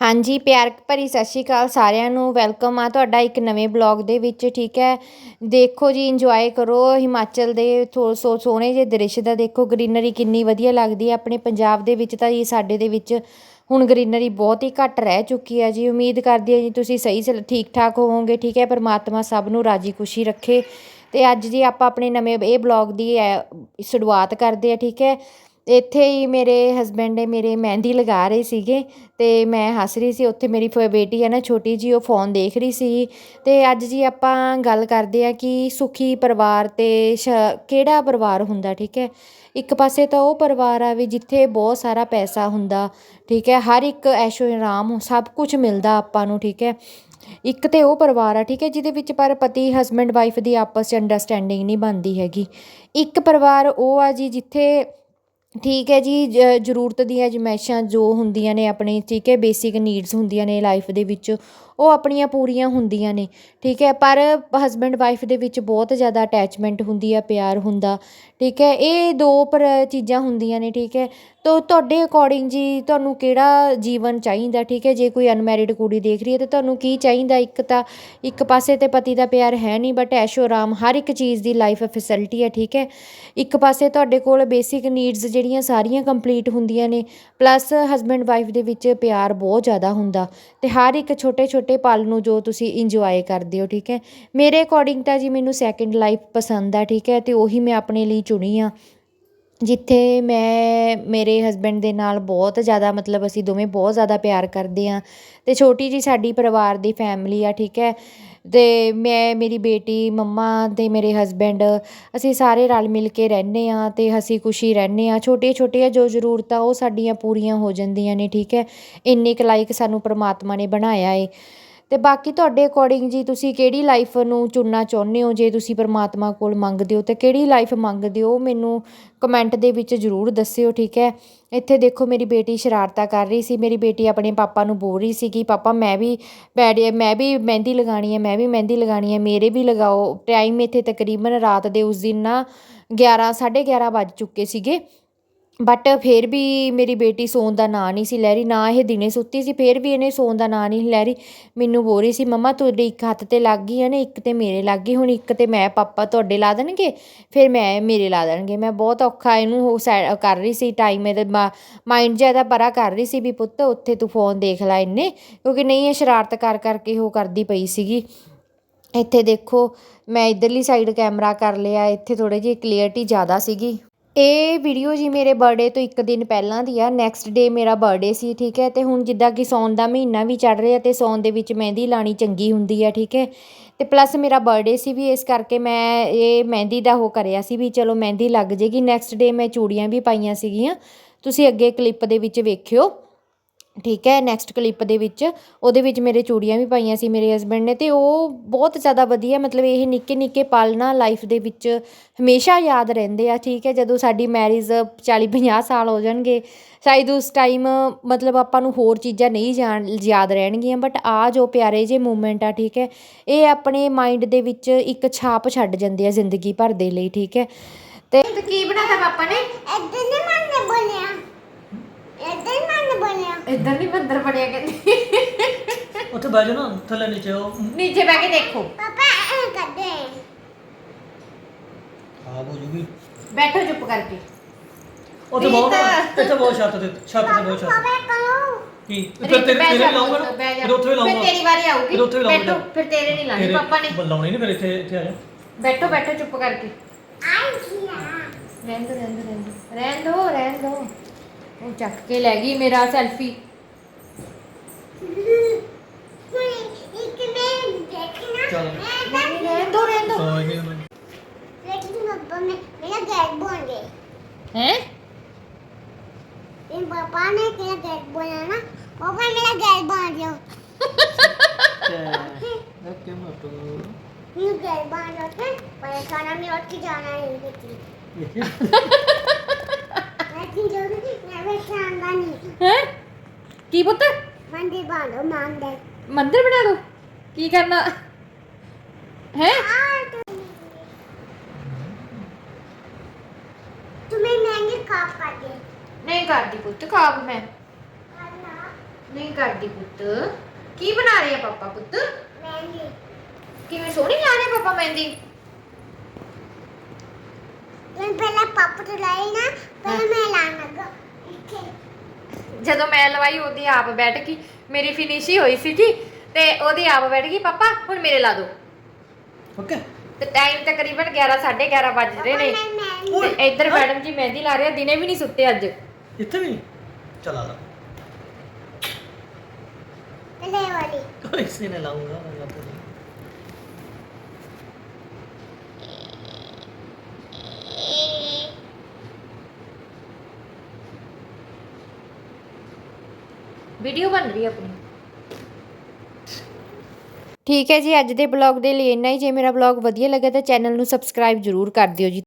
ਹਾਂਜੀ, ਪਿਆਰ ਭਰੀ ਸਤਿ ਸ਼੍ਰੀ ਅਕਾਲ ਸਾਰਿਆਂ ਨੂੰ। ਵੈਲਕਮ ਆ ਤੁਹਾਡਾ ਇੱਕ ਨਵੇਂ ਬਲੌਗ ਦੇ ਵਿੱਚ, ਠੀਕ ਹੈ? ਦੇਖੋ ਜੀ ਇੰਜੋਏ ਕਰੋ ਹਿਮਾਚਲ ਦੇ ਥੋ, ਸੋ, ਸੋਹਣੇ ਜਿਹੇ ਦ੍ਰਿਸ਼ ਦਾ। ਦੇਖੋ ਗ੍ਰੀਨਰੀ ਕਿੰਨੀ ਵਧੀਆ ਲੱਗਦੀ ਹੈ। ਆਪਣੇ ਪੰਜਾਬ ਦੇ ਵਿੱਚ ਤਾਂ ਜੀ, ਸਾਡੇ ਦੇ ਵਿੱਚ ਹੁਣ ਗ੍ਰੀਨਰੀ ਬਹੁਤ ਹੀ ਘੱਟ ਰਹਿ ਚੁੱਕੀ ਹੈ ਜੀ। ਉਮੀਦ ਕਰਦੀ ਹਾਂ ਜੀ, ਤੁਸੀਂ ਸਹੀ ਸਲ ਠੀਕ ਠਾਕ ਹੋਵੋਗੇ, ਠੀਕ ਹੈ? ਪਰਮਾਤਮਾ ਸਭ ਨੂੰ ਰਾਜੀ ਖੁਸ਼ੀ ਰੱਖੇ। ਤੇ ਅੱਜ ਜੀ, ਆਪਾਂ ਆਪਣੇ ਨਵੇਂ ਇਹ ਬਲੌਗ ਦੀ ਐ ਸ਼ੁਰੂਆਤ ਕਰਦੇ ਆ ਠੀਕ ਹੈ? ਇੱਥੇ ਹੀ ਮੇਰੇ ਹਸਬੈਂਡ ਨੇ ਮੇਰੇ ਮਹਿੰਦੀ ਲਗਾ ਰਹੇ ਸੀਗੇ ਅਤੇ ਮੈਂ ਹੱਸ ਰਹੀ ਸੀ। ਉੱਥੇ ਮੇਰੀ ਫ- ਬੇਟੀ ਹੈ ਨਾ ਛੋਟੀ ਜਿਹੀ, ਉਹ ਫੋਨ ਦੇਖ ਰਹੀ ਸੀ। ਅਤੇ ਅੱਜ ਜੀ ਆਪਾਂ ਗੱਲ ਕਰਦੇ ਹਾਂ ਕਿ ਸੁਖੀ ਪਰਿਵਾਰ ਅਤੇ ਸ਼- ਕਿਹੜਾ ਪਰਿਵਾਰ ਹੁੰਦਾ, ਠੀਕ ਹੈ? ਇੱਕ ਪਾਸੇ ਤਾਂ ਉਹ ਪਰਿਵਾਰ ਆ ਵੀ ਜਿੱਥੇ ਬਹੁਤ ਸਾਰਾ ਪੈਸਾ ਹੁੰਦਾ, ਠੀਕ ਹੈ? ਹਰ ਇੱਕ ਐਸ਼ੋ ਆਰਾਮ ਸਭ ਕੁਝ ਮਿਲਦਾ ਆਪਾਂ ਨੂੰ, ਠੀਕ ਹੈ? ਇੱਕ ਤਾਂ ਉਹ ਪਰਿਵਾਰ ਆ, ਠੀਕ ਹੈ? ਜਿਹਦੇ ਵਿੱਚ ਪਰ ਪਤੀ ਹਸਬੈਂਡ ਵਾਈਫ ਦੀ ਆਪਸ 'ਚ ਅੰਡਰਸਟੈਂਡਿੰਗ ਨਹੀਂ ਬਣਦੀ ਹੈਗੀ। ਇੱਕ ਪਰਿਵਾਰ ਉਹ ਆ ਜੀ ਜਿੱਥੇ ਠੀਕ ਹੈ ਜੀ, ਜ- ਜ਼ਰੂਰਤ ਦੀਆਂ ਅਜਮਾਇਸ਼ਾਂ ਜੋ ਹੁੰਦੀਆਂ ਨੇ, ਆਪਣੇ ਠੀਕ ਹੈ ਬੇਸਿਕ ਨੀਡਸ ਹੁੰਦੀਆਂ ਨੇ ਲਾਈਫ ਦੇ ਵਿੱਚ ਉਹ ਆਪਣੀਆਂ ਪੂਰੀਆਂ ਹੁੰਦੀਆਂ ਨੇ, ਠੀਕ ਹੈ? ਪਰ ਹਸਬੈਂਡ ਵਾਈਫ ਦੇ ਵਿੱਚ ਬਹੁਤ ਜ਼ਿਆਦਾ ਅਟੈਚਮੈਂਟ ਹੁੰਦੀ ਆ, ਪਿਆਰ ਹੁੰਦਾ, ਠੀਕ ਹੈ? ਇਹ ਦੋ ਪਰ ਚੀਜ਼ਾਂ ਹੁੰਦੀਆਂ ਨੇ, ਠੀਕ ਹੈ? ਤੋ ਤੁਹਾਡੇ ਅਕੋਰਡਿੰਗ ਜੀ ਤੁਹਾਨੂੰ ਕਿਹੜਾ ਜੀਵਨ ਚਾਹੀਦਾ, ਠੀਕ ਹੈ? ਜੇ ਕੋਈ ਅਨਮੈਰਿਡ ਕੁੜੀ ਦੇਖ ਰਹੀ ਹੈ, ਤਾਂ ਤੁਹਾਨੂੰ ਕੀ ਚਾਹੀਦਾ? ਇੱਕ ਤਾਂ ਇੱਕ ਪਾਸੇ ਤੇ ਪਤੀ ਦਾ ਪਿਆਰ ਹੈ ਨਹੀਂ ਬਟ ਐਸ਼ੋ ਆਰਾਮ ਹਰ ਇੱਕ ਚੀਜ਼ ਦੀ ਲਾਈਫ ਫੈਸਿਲਿਟੀ ਹੈ, ਠੀਕ ਹੈ? ਇੱਕ ਪਾਸੇ ਤੁਹਾਡੇ ਕੋਲ ਬੇਸਿਕ ਨੀਡਸ ਜਿਹੜੀਆਂ ਸਾਰੀਆਂ ਕੰਪਲੀਟ ਹੁੰਦੀਆਂ ਨੇ ਪਲੱਸ ਹਸਬੈਂਡ ਵਾਈਫ ਦੇ ਵਿੱਚ ਪਿਆਰ ਬਹੁਤ ਜ਼ਿਆਦਾ ਹੁੰਦਾ, ਤੇ ਹਰ ਇੱਕ ਛੋਟੇ ਛੋਟੇ ਪਲ ਨੂੰ ਜੋ ਤੁਸੀਂ ਇੰਜੋਏ ਕਰਦੇ ਹੋ, ਠੀਕ ਹੈ? ਮੇਰੇ ਅਕੋਰਡਿੰਗ ਤਾਂ ਜੀ ਮੈਨੂੰ ਸੈਕਿੰਡ ਲਾਈਫ ਪਸੰਦ ਆ, ਠੀਕ ਹੈ? ਅਤੇ ਉਹੀ ਮੈਂ ਆਪਣੇ ਲਈ ਚੁਣੀ ਆ, ਜਿੱਥੇ ਮੈਂ, ਮੇਰੇ ਹਸਬੈਂਡ ਦੇ ਨਾਲ ਬਹੁਤ ਜ਼ਿਆਦਾ ਮਤਲਬ ਅਸੀਂ ਦੋਵੇਂ ਬਹੁਤ ਜ਼ਿਆਦਾ ਪਿਆਰ ਕਰਦੇ ਹਾਂ ਅਤੇ ਛੋਟੀ ਜਿਹੀ ਸਾਡੀ ਪਰਿਵਾਰ ਦੀ ਫੈਮਿਲੀ ਆ, ਠੀਕ ਹੈ? ਅਤੇ ਮੈਂ, ਮੇਰੀ ਬੇਟੀ, ਮੰਮਾ ਅਤੇ ਮੇਰੇ ਹਸਬੈਂਡ ਅਸੀਂ ਸਾਰੇ ਰਲ ਮਿਲ ਕੇ ਰਹਿੰਦੇ ਹਾਂ ਅਤੇ ਹਸੀ ਖੁਸ਼ੀ ਰਹਿੰਦੇ ਹਾਂ। ਛੋਟੀਆਂ ਛੋਟੀਆਂ ਜੋ ਜ਼ਰੂਰਤਾਂ ਉਹ ਸਾਡੀਆਂ ਪੂਰੀਆਂ ਹੋ ਜਾਂਦੀਆਂ ਨੇ, ਠੀਕ ਹੈ? ਇੰਨੀ ਕੁ ਲਾਇਕ ਸਾਨੂੰ ਪਰਮਾਤਮਾ ਨੇ ਬਣਾਇਆ ਏ। ਅਤੇ ਬਾਕੀ ਤੁਹਾਡੇ ਅਕੋਰਡਿੰਗ ਜੀ ਤੁਸੀਂ ਕਿਹੜੀ ਲਾਈਫ ਨੂੰ ਚੁਣਨਾ ਚਾਹੁੰਦੇ ਹੋ? ਜੇ ਤੁਸੀਂ ਪਰਮਾਤਮਾ ਕੋਲ ਮੰਗਦੇ ਹੋ, ਤਾਂ ਕਿਹੜੀ ਲਾਈਫ ਮੰਗਦੇ ਹੋ? ਮੈਨੂੰ ਕਮੈਂਟ ਦੇ ਵਿੱਚ ਜ਼ਰੂਰ ਦੱਸਿਓ, ਠੀਕ ਹੈ? ਇੱਥੇ ਦੇਖੋ, ਮੇਰੀ ਬੇਟੀ ਸ਼ਰਾਰਤਾਂ ਕਰ ਰਹੀ ਸੀ। ਮੇਰੀ ਬੇਟੀ ਆਪਣੇ ਪਾਪਾ ਨੂੰ ਬੋਲ ਰਹੀ ਸੀ ਕਿ ਪਾਪਾ, ਮੈਂ ਵੀ ਬੈਠ ਮੈਂ ਵੀ ਮਹਿੰਦੀ ਲਗਾਣੀ ਹੈ, ਮੈਂ ਵੀ ਮਹਿੰਦੀ ਲਗਾਣੀ ਹੈ, ਮੇਰੇ ਵੀ ਲਗਾਓ। ਟਾਈਮ ਇੱਥੇ ਤਕਰੀਬਨ ਰਾਤ ਦੇ ਉਸ ਦਿਨ ਨਾ 11 11:30 ਵੱਜ ਚੁੱਕੇ ਸੀਗੇ। ਬਟ ਫਿਰ ਵੀ ਮੇਰੀ ਬੇਟੀ ਸੌਣ ਦਾ ਨਾਂ ਨਹੀਂ ਸੀ ਲੈ ਰਹੀ, ਨਾ ਇਹ ਦਿਨੇ ਸੁੱਤੀ ਸੀ, ਫਿਰ ਵੀ ਇਹਨੇ ਸੌਣ ਦਾ ਨਾਂ ਨਹੀਂ ਲੈ ਰਹੀ। ਮੈਨੂੰ ਬੋਲ ਰਹੀ ਸੀ, ਮੰਮਾ, ਤੁਹਾਡੀ ਇੱਕ ਹੱਥ ਤੇ ਲੱਗ ਗਈ ਹੈ ਨਾ, ਇੱਕ ਤੇ ਮੇਰੇ ਲੱਗ ਗਈ, ਹੁਣ ਇੱਕ ਤੇ ਮੈਂ, ਪਾਪਾ ਤੁਹਾਡੇ ਲਾ ਦੇਣਗੇ, ਫਿਰ ਮੈਂ ਮੇਰੇ ਲਾ ਦੇਣਗੇ। ਮੈਂ ਬਹੁਤ ਔਖਾ ਇਹਨੂੰ ਉਹ ਸੈ- ਕਰ ਰਹੀ ਸੀ ਟਾਈਮ ਇਹਦੇ ਮਾਈਂਡ ਜ਼ਿਆਦਾ ਪਰਾ ਕਰ ਰਹੀ ਸੀ ਵੀ ਪੁੱਤ, ਉੱਥੇ ਤੂੰ ਫੋਨ ਦੇਖ ਲੈ ਇੰਨੇ, ਕਿਉਂਕਿ ਨਹੀਂ ਇਹ ਸ਼ਰਾਰਤ ਕਰ ਕਰਕੇ ਉਹ ਕਰਦੀ ਪਈ ਸੀਗੀ। ਇੱਥੇ ਦੇਖੋ, ਮੈਂ ਇਧਰਲੀ ਸਾਈਡ ਕੈਮਰਾ ਕਰ ਲਿਆ, ਇੱਥੇ ਥੋੜੀ ਜਿਹੀ ਕਲੀਅਰਟੀ ਜ਼ਿਆਦਾ ਸੀਗੀ। ਇਹ ਵੀਡੀਓ ਜੀ ਮੇਰੇ ਬਰਥਡੇ ਤੋਂ ਇੱਕ ਦਿਨ ਪਹਿਲਾਂ ਦੀ ਆ। ਨੈਕਸਟ ਡੇ ਮੇਰਾ ਬਰਥਡੇ ਸੀ, ਠੀਕ ਹੈ? ਤੇ ਹੁਣ ਜਿੱਦਾਂ ਕਿ ਸੌਣ ਦਾ ਮਹੀਨਾ ਵੀ ਚੜ ਰਿਹਾ ਤੇ ਸੌਣ ਦੇ ਵਿੱਚ ਮਹਿੰਦੀ ਲਾਣੀ ਚੰਗੀ ਹੁੰਦੀ ਆ, ਠੀਕ ਹੈ? ਤੇ ਪਲੱਸ ਮੇਰਾ ਬਰਥਡੇ ਸੀ ਵੀ ਇਸ ਕਰਕੇ ਮੈਂ ਇਹ ਮਹਿੰਦੀ ਦਾ ਉਹ ਕਰਿਆ ਸੀ ਵੀ ਚਲੋ ਮਹਿੰਦੀ ਲੱਗ ਜੇਗੀ। ਨੈਕਸਟ ਡੇ ਮੈਂ ਚੂੜੀਆਂ ਵੀ ਪਾਈਆਂ ਸੀਗੀਆਂ। ਤੁਸੀਂ ਅੱਗੇ ਕਲਿੱਪ ਦੇ ਵਿੱਚ ਵੇਖਿਓ। ਠੀਕ ਹੈ ਨੈਕਸਟ ਕਲਿੱਪ ਦੇ ਵਿੱਚ। ਉਹਦੇ ਵਿੱਚ ਮੇਰੇ ਚੂੜੀਆਂ ਵੀ ਪਾਈਆਂ ਸੀ ਮੇਰੇ ਹਸਬੈਂਡ ਨੇ ਤੇ ਉਹ ਬਹੁਤ ਜ਼ਿਆਦਾ ਵਧੀਆ ਮਤਲਬ ਇਹ ਨਿੱਕੇ ਨਿੱਕੇ ਪਲ ਨਾ ਲਾਈਫ ਦੇ ਵਿੱਚ ਹਮੇਸ਼ਾ ਯਾਦ ਰਹਿੰਦੇ ਆ ਠੀਕ ਹੈ। ਜਦੋਂ ਸਾਡੀ ਮੈਰਿਜ 40 50 ਸਾਲ ਹੋ ਜਾਣਗੇ ਸ਼ਾਇਦ ਉਸ ਟਾਈਮ ਮਤਲਬ ਆਪਾਂ ਨੂੰ ਹੋਰ ਚੀਜ਼ਾਂ ਨਹੀਂ ਜਾਣ ਯਾਦ ਰਹਿਣਗੀਆਂ ਬਟ ਆ ਜੋ ਪਿਆਰੇ ਜੇ ਮੂਮੈਂਟ ਆ ਠੀਕ ਹੈ ਇਹ ਆਪਣੇ ਮਾਈਂਡ ਦੇ ਵਿੱਚ ਇੱਕ ਛਾਪ ਛੱਡ ਜਾਂਦੇ ਆ ਜ਼ਿੰਦਗੀ ਭਰ ਦੇ ਲਈ ਠੀਕ ਹੈ। ਤੇ ਕੀ ਬਣਾਤਾ ਪਾਪਾ ਨੇ? ਇੱਧਰ ਨੀ ਮੰਨ ਬੋਲਿਆ ਇੱਧਰ ਮੰਨ ਬੋਲਿਆ ਇੱਧਰ ਨਹੀਂ ਬੰਦਰ ਬਣਿਆ ਕਹਿੰਦੇ। ਉੱਥੇ ਬਹਿ ਜਾ ਨਾ ਥੱਲੇ ਨੀਚੇ ਉਹ ਨੀਚੇ ਬਹਿ ਕੇ ਦੇਖੋ। ਪਾਪਾ ਐ ਕਰਦੇ ਖਰਾਬ ਹੋ ਜੂਗੀ। ਬੈਠੋ ਚੁੱਪ ਕਰਕੇ। ਉੱਥੇ ਬਹੁਤ ਇੱਥੇ ਬਹੁਤ ਛੱਤ ਤੇ ਛੱਤ ਤੇ ਬਹੁਤ ਛੱਤ। ਪਾਪਾ ਕਰੋ ਕੀ? ਫਿਰ ਤੇਰੇ ਤੇਰੇ ਵੀ ਲਾਉਂਗਾ ਨਾ? ਫਿਰ ਉੱਥੇ ਵੀ ਲਾਉਂਗਾ। ਫਿਰ ਤੇਰੀ ਵਾਰੀ ਆਊਗੀ। ਫਿਰ ਉੱਥੇ ਵੀ ਲਾਉਂਗਾ। ਬੈਠੋ ਫਿਰ ਤੇਰੇ ਨਹੀਂ ਲਾਣੀ ਪਾਪਾ ਨੇ। ਲਾਉਣੀ ਨਹੀਂ ਫਿਰ ਇੱਥੇ ਇੱਥੇ ਆ ਜਾ। ਬੈਠੋ ਬੈਠੋ ਚੁੱਪ ਕਰਕੇ। ਆਈ ਦੋ ਰਹਿਣ ਦੋ ਰਹਿਣ ਦੋ। ਰਹਿਣ ਦੋ ਰਹਿਣ ਦੋ। ਉਹ ਚੱਕ ਕੇ ਲੈ ਗਈ ਮੇਰਾ ਸੈਲਫੀ ਹੁਣ ਇੱਕ ਮੈਂ ਦੇਖਣਾ ਚੱਲ। ਨਹੀਂ ਰਹਿਣ ਦੋ ਰਹਿਣ ਦੋ ਕੋਈ ਨਹੀਂ ਉਹਨੂੰ। ਲੇਕਿਨ ਪਾਪਾ ਮੈਂ ਮੇਰਾ ਗੈਟ ਬਣ ਗਏ ਹੈ ਇਹ ਪਾਪਾ ਨੇ ਕਿਹਾ ਗੈਟ ਬਣਾਣਾ ਪਾਪਾ ਮੇਰਾ ਗੈਟ ਬਣ ਗਿਆ ਓਕੇ ਮਤੋ ਇਹ ਗੈਟ ਬਣ ਗਿਆ ਤੇ ਪਰ ਖਾਣਾ ਮੈਂ ਉੱਠ ਕੇ ਜਾਣਾ ਹੈ ਲੇਕਿਨ ਲੇਕਿਨ ਜਦੋਂ ਮੈਂ ਵੇਖਾਂਗਾ ਨਹੀਂ ਹੈ ਕੀ ਪੁੱਤ ਮੰਦੇ ਬਾਂਦੋ ਮੰਦੇ ਮੰਦਿਰ ਬਣਾ ਦੋ ਕੀ ਕਰਨਾ ਹੈ तुम्हें महंगे कप कर दे ਨਹੀਂ ਕਰਦੀ ਪੁੱਤ ਖਾਬ ਮੈਂ करना ਨਹੀਂ ਕਰਦੀ ਪੁੱਤ ਕੀ ਬਣਾ ਰਹੇ ਆ ਪਾਪਾ ਪੁੱਤ ਮਹਿੰਦੀ ਕਿਵੇਂ ਸੋਹਣੀ ਲਾ ਰਹੇ ਪਾਪਾ ਮਹਿੰਦੀ ਮੈਂ ਪਹਿਲਾਂ ਪਾਪਾ ਤੋਂ ਲਾਈ ਨਾ ਪਹਿਲਾਂ ਮੈਂ ਲਾਣ ਲੱਗਾ। ਇੱਥੇ। ਜਦੋਂ ਮੈਂ ਲਵਾਈ ਉਹਦੀ ਆਪ ਬੈਠ ਗਈ। ਮੇਰੀ ਫਿਨਿਸ਼ ਹੀ ਹੋਈ ਸੀ ਜੀ ਤੇ ਉਹਦੀ ਆਪ ਬੈਠ ਗਈ ਪਾਪਾ ਹੁਣ ਮੇਰੇ ਲਾ ਦਿਓ ਓਕੇ। ਤੇ ਟਾਈਮ ਤਕਰੀਬਨ 11 11:30 ਵੱਜ ਰਹੇ ਨੇ। ਮੈਂ ਮਹਿੰਦੀ ਤੇ ਇੱਧਰ ਮੈਡਮ ਜੀ ਮਹਿੰਦੀ ਲਾ ਰਹੇ ਆ ਦਿਨੇ ਵੀ ਨਹੀਂ ਸੁੱਤੇ ਅੱਜ। ਇੱਥੇ ਵੀ ਚਲਾ ਲਾ ਪਹਿਲੇ ਵਾਲੀ। ਕੋਈ ਇਸੇ ਨੇ ਲਾਉਂਗਾ ਮੈਂ ਲੱਗ ਨਹੀਂ ਵੀਡੀਓ ਬਣ ਰਹੀ ਹੈ ਆਪਣੀ। ਠੀਕ ਹੈ ਜੀ, ਅੱਜ ਦੇ ਬਲੌਗ ਦੇ ਲਈ ਇੰਨਾ ਹੀ। ਜੇ ਮੇਰਾ ਬਲੌਗ ਵਧੀਆ ਲੱਗਾ ਤਾਂ ਚੈਨਲ ਨੂੰ ਸਬਸਕ੍ਰਾਈਬ ਜ਼ਰੂਰ ਕਰ ਦਿਓ ਜੀ।